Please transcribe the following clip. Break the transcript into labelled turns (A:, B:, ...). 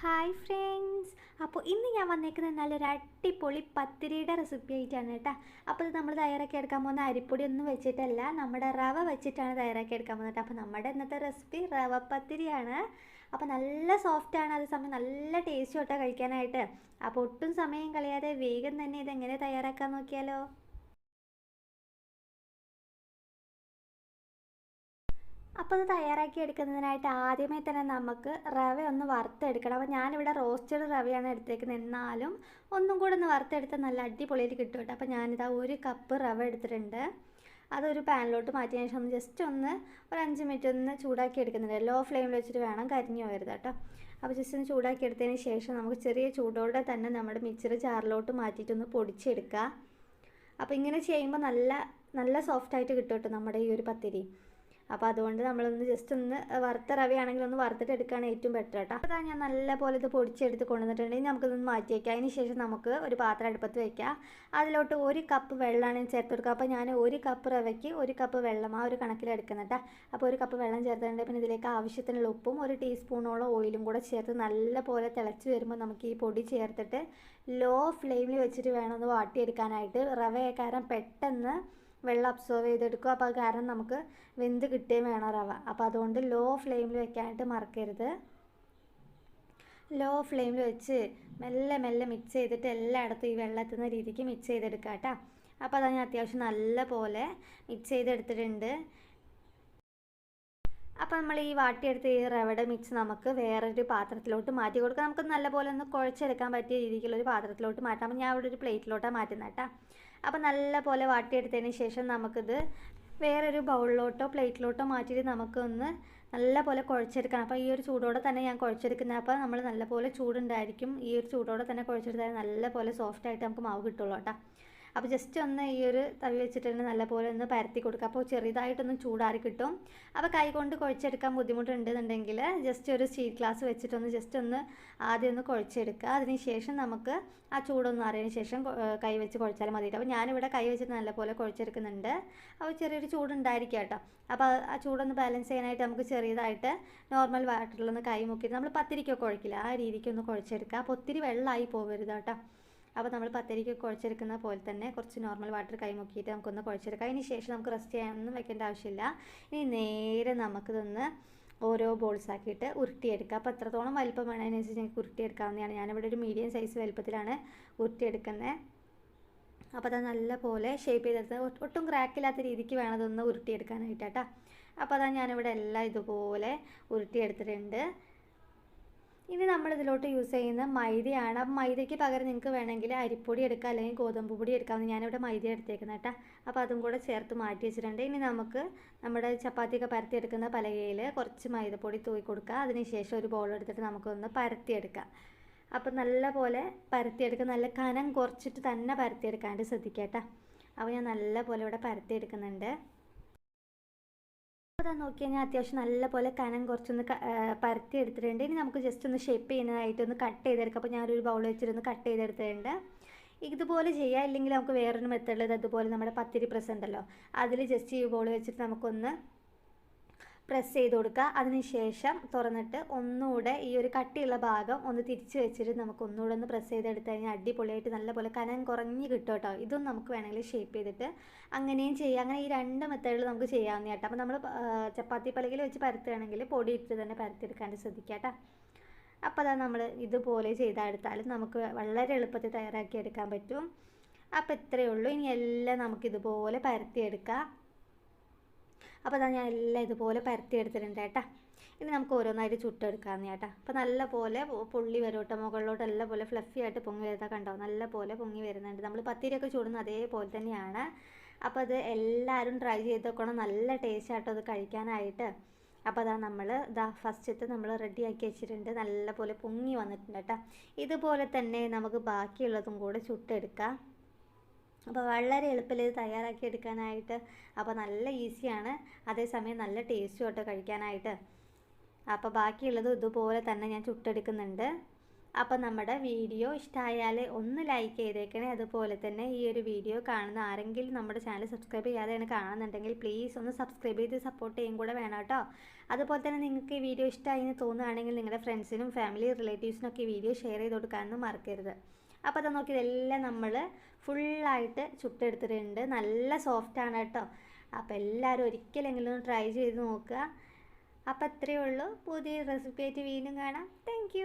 A: Hi friends അപ്പോൾ ഇന്ന് ഞാൻ വന്നേക്കുന്നത് നല്ലൊരു അടിപൊളി പത്തിരിയുടെ റെസിപ്പി ആയിട്ടാണ് കേട്ടോ. അപ്പോൾ ഇത് നമ്മൾ തയ്യാറാക്കി എടുക്കാൻ പോകുന്ന അരിപ്പൊടി ഒന്നും വെച്ചിട്ടല്ല നമ്മുടെ റവ വെച്ചിട്ടാണ് തയ്യാറാക്കി എടുക്കാൻ പോകുന്നത് അപ്പോൾ നമ്മുടെ ഇന്നത്തെ റെസിപ്പി റവ പത്തിരിയാണ്. അപ്പോൾ നല്ല സോഫ്റ്റാണ് അതേ സമയം നല്ല ടേസ്റ്റ് തൊട്ടാണ് കഴിക്കാനായിട്ട്. അപ്പോൾ ഒട്ടും സമയം കളയാതെ വേഗം തന്നെ ഇതെങ്ങനെ തയ്യാറാക്കാൻ നോക്കിയാലോ? അപ്പോൾ ഇത് തയ്യാറാക്കി എടുക്കുന്നതിനായിട്ട് ആദ്യമേ തന്നെ നമുക്ക് റവ ഒന്ന് വറുത്തെടുക്കണം. അപ്പോൾ ഞാനിവിടെ റോസ്റ്റഡ് റവയാണ് എടുത്തേക്കുന്നത്. എന്നാലും ഒന്നും കൂടെ ഒന്ന് വറുത്തെടുത്താൽ നല്ല അടിപൊളിയായിട്ട് കിട്ടും കേട്ടോ. അപ്പോൾ ഞാനിതാ ഒരു കപ്പ് റവ എടുത്തിട്ടുണ്ട്. അതൊരു പാനിലോട്ട് മാറ്റിയ ശേഷം ഒന്ന് ജസ്റ്റ് ഒന്ന് ഒരു അഞ്ച് മിനിറ്റ് ഒന്ന് ചൂടാക്കി എടുക്കുന്നുണ്ട്. ലോ ഫ്ലെയിമിൽ വെച്ചിട്ട് വേണം കരിഞ്ഞു പോകരുത് കേട്ടോ. അപ്പോൾ ജസ്റ്റ് ഒന്ന് ചൂടാക്കി എടുത്തതിന് ശേഷം നമുക്ക് ചെറിയ ചൂടോടെ തന്നെ നമ്മുടെ മിക്സർ ജാറിലോട്ട് മാറ്റിയിട്ടൊന്ന് പൊടിച്ചെടുക്കുക അപ്പോൾ ഇങ്ങനെ ചെയ്യുമ്പോൾ നല്ല നല്ല സോഫ്റ്റായിട്ട് കിട്ടും കേട്ടോ നമ്മുടെ ഈ ഒരു പത്തിരി. അപ്പോൾ അതുകൊണ്ട് നമ്മളൊന്ന് ജസ്റ്റ് ഒന്ന് വറുത്ത റവയാണെങ്കിൽ ഒന്ന് വറുത്തിട്ട് എടുക്കുകയാണ് ഏറ്റവും ബെറ്റർ കേട്ടോ. അപ്പോൾ ഞാൻ നല്ല പോലെ ഇത് പൊടിച്ചെടുത്ത് കൊണ്ടുവന്നിട്ടുണ്ടെങ്കിൽ നമുക്കിതൊന്ന് മാറ്റി വയ്ക്കാം അതിന് ശേഷം നമുക്ക് ഒരു പാത്രം അടുപ്പത്ത് വയ്ക്കാം അതിലോട്ട് ഒരു കപ്പ് വെള്ളമാണ് ചേർത്ത് കൊടുക്കുക. അപ്പോൾ ഞാൻ ഒരു കപ്പ് റവയ്ക്ക് ഒരു കപ്പ് വെള്ളം ആ ഒരു കേട്ടോ അപ്പോൾ ഒരു കപ്പ് വെള്ളം ചേർത്തിട്ടുണ്ട്. പിന്നെ ഇതിലേക്ക് ആവശ്യത്തിനുള്ള ഉപ്പും ഒരു ടീസ്പൂണോളം ഓയിലും കൂടെ ചേർത്ത് നല്ല പോലെ തിളച്ച് വരുമ്പോൾ നമുക്ക് ഈ പൊടി ചേർത്തിട്ട് ലോ ഫ്ലെയിമിൽ വെച്ചിട്ട് വേണം ഒന്ന് വാട്ടിയെടുക്കാനായിട്ട്. റവയെ കാരണം പെട്ടെന്ന് വെള്ളം അബ്സോർവ് ചെയ്തെടുക്കും. അപ്പോൾ കാരണം നമുക്ക് വെന്ത് കിട്ടുകയും വേണം റവ അപ്പോൾ അതുകൊണ്ട് ലോ ഫ്ലെയിമിൽ വെക്കാനായിട്ട് മറക്കരുത്. ലോ ഫ്ലെയിമിൽ വെച്ച് മെല്ലെ മെല്ലെ മിക്സ് ചെയ്തിട്ട് എല്ലായിടത്തും ഈ വെള്ളം എത്തുന്ന രീതിക്ക് മിക്സ് ചെയ്തെടുക്കാം കേട്ടോ. അപ്പോൾ അത് ഞാൻ അത്യാവശ്യം നല്ല പോലെ മിക്സ് ചെയ്തെടുത്തിട്ടുണ്ട്. അപ്പോൾ നമ്മൾ ഈ വാട്ടിയെടുത്ത് ഈ റവയുടെ മിക്സ് നമുക്ക് വേറൊരു പാത്രത്തിലോട്ട് മാറ്റി കൊടുക്കാം. നമുക്ക് നല്ലപോലെ ഒന്ന് കുഴച്ചെടുക്കാൻ പറ്റിയ രീതിക്കുള്ളൊരു പാത്രത്തിലോട്ട് മാറ്റാം. അപ്പോൾ ഞാൻ അവിടെ ഒരു പ്ലേറ്റിലോട്ടാണ് മാറ്റുന്നത് കേട്ടോ അപ്പോൾ നല്ലപോലെ വാട്ടിയെടുത്തതിന് ശേഷം നമുക്കിത് വേറൊരു ബൗളിലോട്ടോ പ്ലേറ്റിലോട്ടോ മാറ്റിയിട്ട് നമുക്കൊന്ന് നല്ലപോലെ കുഴച്ചെടുക്കണം. അപ്പോൾ ഈ ഒരു ചൂടോടെ തന്നെ ഞാൻ കുഴച്ചെടുക്കുന്നത് അപ്പോൾ നമ്മൾ നല്ലപോലെ ചൂടുണ്ടായിരിക്കും. ഈ ഒരു ചൂടോടെ തന്നെ കുഴച്ചെടുത്താൽ നല്ലപോലെ സോഫ്റ്റായിട്ട് നമുക്ക് മാവ് കിട്ടുള്ളൂ കേട്ടോ അപ്പോൾ ജസ്റ്റ് ഒന്ന് ഈ ഒരു തവി വെച്ചിട്ട് നല്ലപോലെ ഒന്ന് പരത്തി കൊടുക്കുക അപ്പോൾ ചെറുതായിട്ടൊന്ന് ചൂടാറി കിട്ടും. അപ്പോൾ കൈ കൊണ്ട് കുഴച്ചെടുക്കാൻ ബുദ്ധിമുട്ടുണ്ടെന്നുണ്ടെങ്കിൽ ജസ്റ്റ് ഒരു സ്റ്റീൽ ഗ്ലാസ് വെച്ചിട്ടൊന്ന് ജസ്റ്റ് ഒന്ന് ആദ്യം ഒന്ന് കുഴച്ചെടുക്കുക. അതിന് ശേഷം നമുക്ക് ആ ചൂടൊന്നും അറിയതിന് ശേഷം കൈ വെച്ച് കുഴച്ചാൽ മതി അപ്പോൾ ഞാനിവിടെ കൈ വെച്ചിട്ട് നല്ലപോലെ കുഴച്ചെടുക്കുന്നുണ്ട്. അപ്പോൾ ചെറിയൊരു ചൂടുണ്ടായിരിക്കും കേട്ടോ. അപ്പോൾ ആ ചൂടൊന്ന് ബാലൻസ് ചെയ്യാനായിട്ട് നമുക്ക് ചെറിയതായിട്ട് നോർമൽ വാട്ടറിലൊന്ന് കൈ മുക്കിയിട്ട് നമ്മൾ പത്തിരിക്കൊക്കെ കുഴക്കില്ല ആ രീതിക്കൊന്ന് കുഴച്ചെടുക്കുക. അപ്പോൾ ഒത്തിരി വെള്ളമായി പോകരുത് കേട്ടോ. അപ്പോൾ നമ്മൾ പത്തരിക്ക് കുഴച്ചെടുക്കുന്ന പോലെ തന്നെ കുറച്ച് നോർമൽ വാട്ടർ കൈ മുക്കിയിട്ട് നമുക്കൊന്ന് കുഴച്ചെടുക്കാം. അതിന് ശേഷം നമുക്ക് റെസ്റ്റ് ചെയ്യാനൊന്നും വെക്കേണ്ട ആവശ്യമില്ല. ഇനി നേരെ നമുക്കിതൊന്ന് ഓരോ ബോൾസ് ആക്കിയിട്ട് ഉരുട്ടിയെടുക്കുക അപ്പോൾ എത്രത്തോളം വലിപ്പം വേണം അതിനനുസരിച്ച് ഞങ്ങൾക്ക് ഉരുട്ടിയെടുക്കാവുന്നതാണ്. ഞാനിവിടെ ഒരു മീഡിയം സൈസ് വലിപ്പത്തിലാണ് ഉരുട്ടിയെടുക്കുന്നത്. അപ്പോൾ അത് നല്ല പോലെ ഷേപ്പ് ചെയ്തെടുത്ത് ഒട്ടും ക്രാക്കില്ലാത്ത രീതിക്ക് വേണം അതൊന്ന് ഉരുട്ടിയെടുക്കാനായിട്ട് കേട്ടോ. അപ്പോൾ അതാ ഞാനിവിടെ എല്ലാം ഇതുപോലെ ഉരുട്ടിയെടുത്തിട്ടുണ്ട്. ഇനി നമ്മൾ ഇതിലോട്ട് യൂസ് ചെയ്യുന്ന മൈദയാണ്. അപ്പം മൈദയ്ക്ക് പകരം നിങ്ങൾക്ക് വേണമെങ്കിൽ അരിപ്പൊടി എടുക്കാം അല്ലെങ്കിൽ ഗോതമ്പ് പൊടി എടുക്കാം. ഞാനിവിടെ മൈദ എടുത്തേക്കുന്നത് കേട്ടോ. അപ്പോൾ അതും കൂടെ ചേർത്ത് മാറ്റി വെച്ചിട്ടുണ്ട്. ഇനി നമുക്ക് നമ്മുടെ ചപ്പാത്തിയൊക്കെ പരത്തിയെടുക്കുന്ന പലകയിൽ കുറച്ച് മൈദപ്പൊടി തൂക്കി കൊടുക്കുക അതിനുശേഷം ഒരു ബോൾ എടുത്തിട്ട് നമുക്കൊന്ന് പരത്തിയെടുക്കാം. അപ്പോൾ നല്ല പോലെ പരത്തിയെടുക്കുക നല്ല കനം കുറച്ചിട്ട് തന്നെ പരത്തിയെടുക്കാണ്ട് ശ്രദ്ധിക്കാം കേട്ടോ. അപ്പോൾ ഞാൻ നല്ല പോലെ ഇവിടെ പരത്തിയെടുക്കുന്നുണ്ട്. അതാ നോക്കിയാൽ ഞാൻ അത്യാവശ്യം നല്ല പോലെ കനം കുറച്ചൊന്ന് പരത്തി എടുത്തിട്ടുണ്ട്. ഇനി നമുക്ക് ജസ്റ്റ് ഒന്ന് ഷേപ്പ് ചെയ്യുന്നതായിട്ട് ഒന്ന് കട്ട് ചെയ്തെടുക്കാം. അപ്പോൾ ഞാനൊരു ബൗൾ വെച്ചിട്ടൊന്ന് കട്ട് ചെയ്തെടുത്തിട്ടുണ്ട്. ഇതുപോലെ ചെയ്യുക ഇല്ലെങ്കിൽ നമുക്ക് വേറൊരു മെത്തേഡിൽ അതുപോലെ നമ്മുടെ പത്തിരി പ്രസ് ഉണ്ടല്ലോ. അതിൽ ജസ്റ്റ് ഈ ബോൾ വെച്ചിട്ട് നമുക്കൊന്ന് പ്രസ് ചെയ്ത് കൊടുക്കുക. അതിനുശേഷം തുറന്നിട്ട് ഒന്നുകൂടെ ഈ ഒരു കട്ടിയുള്ള ഭാഗം ഒന്ന് തിരിച്ച് വെച്ചിട്ട് നമുക്ക് ഒന്നുകൂടെ ഒന്ന് പ്രസ് ചെയ്തെടുത്ത് കഴിഞ്ഞാൽ അടിപൊളിയായിട്ട് നല്ലപോലെ കനം കുറഞ്ഞ് കിട്ടും കേട്ടോ. ഇതും നമുക്ക് വേണമെങ്കിൽ ഷേപ്പ് ചെയ്തിട്ട് അങ്ങനെയും ചെയ്യാം. അങ്ങനെ ഈ രണ്ട് മെത്തേഡിൽ നമുക്ക് ചെയ്യാവുന്ന കേട്ടോ. അപ്പോൾ നമ്മൾ ചപ്പാത്തി പലകിൽ വെച്ച് പരത്തുകയാണെങ്കിൽ പൊടി ഇട്ട് തന്നെ പരത്തിയെടുക്കാണ്ട് ശ്രദ്ധിക്കുക കേട്ടോ. അപ്പോൾ അതാ നമ്മൾ ഇതുപോലെ ചെയ്തെടുത്താൽ നമുക്ക് വളരെ എളുപ്പത്തിൽ തയ്യാറാക്കി എടുക്കാൻ പറ്റും. അപ്പോൾ ഇത്രയേ ഉള്ളൂ. ഇനി എല്ലാം നമുക്കിതുപോലെ പരത്തിയെടുക്കാം. അപ്പോൾ അതാ ഞാൻ എല്ലാം ഇതുപോലെ പരത്തി എടുത്തിട്ടുണ്ട് കേട്ടോ. ഇനി നമുക്ക് ഓരോന്നായിട്ട് ചുട്ടെടുക്കാമെന്ന് ചേട്ടാ അപ്പോൾ നല്ല പോലെ പൊള്ളി വരും കേട്ടോ മുകളിലോട്ട് നല്ല പോലെ ഫ്ലഫി ആയിട്ട് പൊങ്ങി വരുന്നത് കണ്ടോ? നല്ല പോലെ പൊങ്ങി വരുന്നുണ്ട്. നമ്മൾ പത്തിരിയൊക്കെ ചൂടുന്ന അതേപോലെ തന്നെയാണ്. അപ്പോൾ അത് എല്ലാവരും ട്രൈ ചെയ്ത് നോക്കണം. നല്ല ടേസ്റ്റ് ആട്ടോ അത് കഴിക്കാനായിട്ട്. അപ്പോൾ അതാ നമ്മൾ ഇതാ ഫസ്റ്റത്തെ നമ്മൾ ആക്കി വെച്ചിട്ടുണ്ട്. നല്ല പോലെ പൊങ്ങി വന്നിട്ടുണ്ട് കേട്ടോ. ഇതുപോലെ തന്നെ നമുക്ക് ബാക്കിയുള്ളതും കൂടെ ചുട്ടെടുക്കാം. അപ്പോൾ വളരെ എളുപ്പത്തിൽ ഇത് തയ്യാറാക്കി എടുക്കാനായിട്ട് അപ്പോൾ നല്ല ഈസിയാണ്. അതേസമയം നല്ല ടേസ്റ്റും കേട്ടോ കഴിക്കാനായിട്ട്. അപ്പോൾ ബാക്കിയുള്ളത് ഇതുപോലെ തന്നെ ഞാൻ ചുട്ടെടുക്കുന്നുണ്ട്. അപ്പോൾ നമ്മുടെ വീഡിയോ ഇഷ്ടമായാൽ ഒന്ന് ലൈക്ക് ചെയ്തേക്കണേ. അതുപോലെ തന്നെ ഈ ഒരു വീഡിയോ കാണുന്ന ആരെങ്കിലും നമ്മുടെ ചാനൽ സബ്സ്ക്രൈബ് ചെയ്യാതെയാണ് കാണുന്നുണ്ടെങ്കിൽ പ്ലീസ് ഒന്ന് സബ്സ്ക്രൈബ് ചെയ്ത് സപ്പോർട്ട് ചെയ്യും കൂടെ വേണം കേട്ടോ. അതുപോലെ തന്നെ നിങ്ങൾക്ക് ഈ വീഡിയോ ഇഷ്ടമായി എന്ന് തോന്നുകയാണെങ്കിൽ നിങ്ങളുടെ ഫ്രണ്ട്സിനും ഫാമിലി റിലേറ്റീവ്സിനൊക്കെ ഈ വീഡിയോ ഷെയർ ചെയ്ത് കൊടുക്കാനൊന്നും മറക്കരുത്. അപ്പോൾ അത് നോക്കി ഇതെല്ലാം നമ്മൾ ഫുള്ളായിട്ട് ചുട്ടെടുത്തിട്ടുണ്ട്. നല്ല സോഫ്റ്റാണ് കേട്ടോ. അപ്പോൾ എല്ലാവരും ഒരിക്കലെങ്കിലും ഒന്ന് ട്രൈ ചെയ്ത് നോക്കുക. അപ്പോൾ അത്രയേ ഉള്ളൂ. പുതിയ റെസിപ്പി ആയിട്ട് വീണ്ടും കാണാം. താങ്ക്